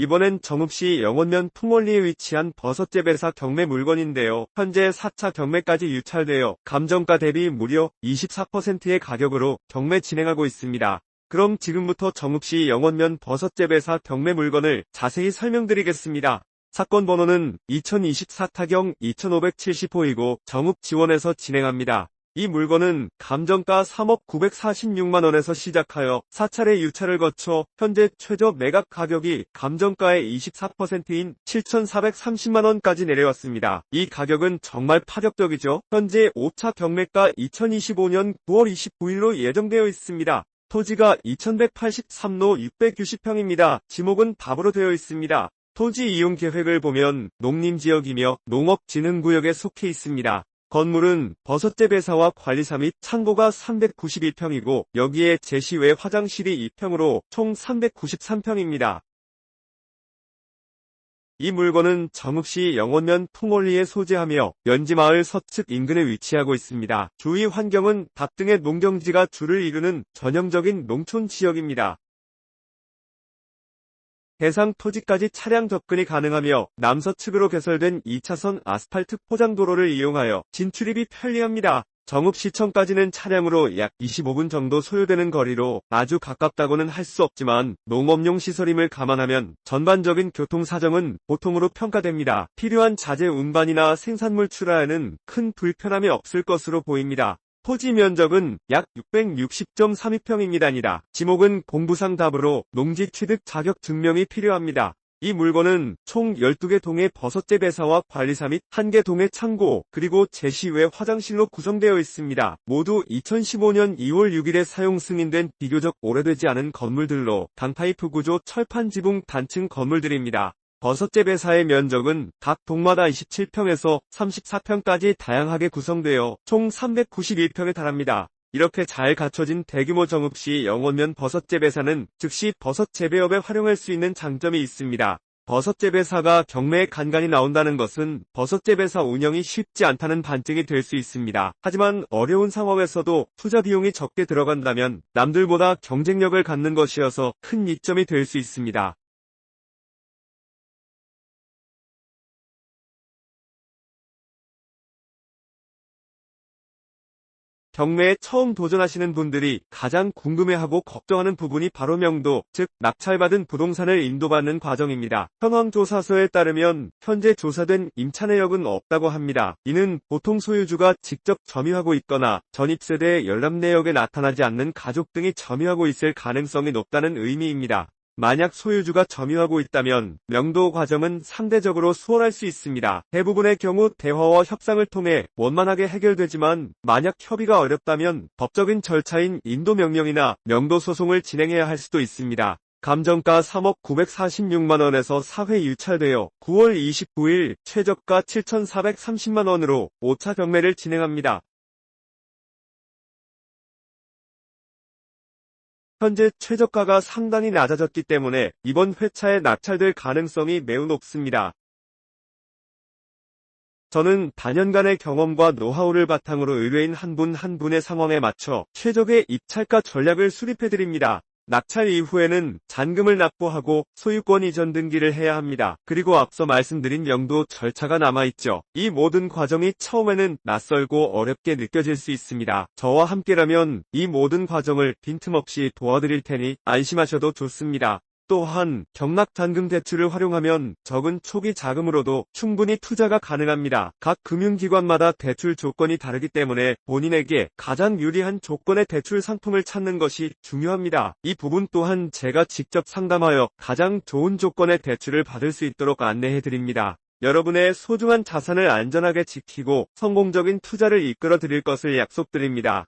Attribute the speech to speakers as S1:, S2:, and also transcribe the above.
S1: 이번엔 정읍시 영원면 풍월리에 위치한 버섯재배사 경매 물건인데요. 현재 4차 경매까지 유찰되어 감정가 대비 무려 24%의 가격으로 경매 진행하고 있습니다. 그럼 지금부터 정읍시 영원면 버섯재배사 경매 물건을 자세히 설명드리겠습니다. 사건 번호는 2024 타경 2570호이고 정읍 지원에서 진행합니다. 이 물건은 감정가 3억 946만원에서 시작하여 4차례 유찰을 거쳐 현재 최저 매각 가격이 감정가의 24%인 7,430만원까지 내려왔습니다. 이 가격은 정말 파격적이죠. 현재 5차 경매가 2025년 9월 29일로 예정되어 있습니다. 토지가 2183로 690평입니다. 지목은 답으로 되어 있습니다. 토지 이용 계획을 보면 농림지역이며 농업진흥구역에 속해 있습니다. 건물은 버섯재배사와 관리사 및 창고가 391평이고 여기에 제시 외 화장실이 2평으로 총 393평입니다. 이 물건은 정읍시 영원면 풍월리에 소재하며 연지마을 서측 인근에 위치하고 있습니다. 주위 환경은 닭 등의 농경지가 주를 이루는 전형적인 농촌 지역입니다. 해상 토지까지 차량 접근이 가능하며 남서측으로 개설된 2차선 아스팔트 포장도로를 이용하여 진출입이 편리합니다. 정읍시청까지는 차량으로 약 25분 정도 소요되는 거리로 아주 가깝다고는 할 수 없지만 농업용 시설임을 감안하면 전반적인 교통 사정은 보통으로 평가됩니다. 필요한 자재 운반이나 생산물 출하에는 큰 불편함이 없을 것으로 보입니다. 토지 면적은 약 660.32평입니다니라. 지목은 공부상 답으로 농지 취득 자격 증명이 필요합니다. 이 물건은 총 12개 동의 버섯재 배사와 관리사 및 1개 동의 창고, 그리고 제시외 화장실로 구성되어 있습니다. 모두 2015년 2월 6일에 사용 승인된 비교적 오래되지 않은 건물들로 단파이프 구조 철판 지붕 단층 건물들입니다. 버섯재 배사의 면적은 각 동마다 27평에서 34평까지 다양하게 구성되어 총 391평에 달합니다. 이렇게 잘 갖춰진 대규모 정읍시 영원면 버섯 재배사는 즉시 버섯 재배업에 활용할 수 있는 장점이 있습니다. 버섯 재배사가 경매에 간간히 나온다는 것은 버섯 재배사 운영이 쉽지 않다는 반증이 될 수 있습니다. 하지만 어려운 상황에서도 투자 비용이 적게 들어간다면 남들보다 경쟁력을 갖는 것이어서 큰 이점이 될 수 있습니다. 경매에 처음 도전하시는 분들이 가장 궁금해하고 걱정하는 부분이 바로 명도, 즉 낙찰받은 부동산을 인도받는 과정입니다. 현황조사서에 따르면 현재 조사된 임차 내역은 없다고 합니다. 이는 보통 소유주가 직접 점유하고 있거나 전입세대의 열람 내역에 나타나지 않는 가족 등이 점유하고 있을 가능성이 높다는 의미입니다. 만약 소유주가 점유하고 있다면 명도 과정은 상대적으로 수월할 수 있습니다. 대부분의 경우 대화와 협상을 통해 원만하게 해결되지만 만약 협의가 어렵다면 법적인 절차인 인도 명령이나 명도 소송을 진행해야 할 수도 있습니다. 감정가 3억 946만원에서 4회 유찰되어 9월 29일 최저가 7,430만원으로 5차 경매를 진행합니다. 현재 최저가가 상당히 낮아졌기 때문에 이번 회차에 낙찰될 가능성이 매우 높습니다. 저는 단연간의 경험과 노하우를 바탕으로 의뢰인 한분한 분의 상황에 맞춰 최적의 입찰가 전략을 수립해드립니다. 낙찰 이후에는 잔금을 납부하고 소유권 이전 등기를 해야 합니다. 그리고 앞서 말씀드린 명도 절차가 남아있죠. 이 모든 과정이 처음에는 낯설고 어렵게 느껴질 수 있습니다. 저와 함께라면 이 모든 과정을 빈틈없이 도와드릴 테니 안심하셔도 좋습니다. 또한 경락잔금 대출을 활용하면 적은 초기 자금으로도 충분히 투자가 가능합니다. 각 금융기관마다 대출 조건이 다르기 때문에 본인에게 가장 유리한 조건의 대출 상품을 찾는 것이 중요합니다. 이 부분 또한 제가 직접 상담하여 가장 좋은 조건의 대출을 받을 수 있도록 안내해 드립니다. 여러분의 소중한 자산을 안전하게 지키고 성공적인 투자를 이끌어 드릴 것을 약속드립니다.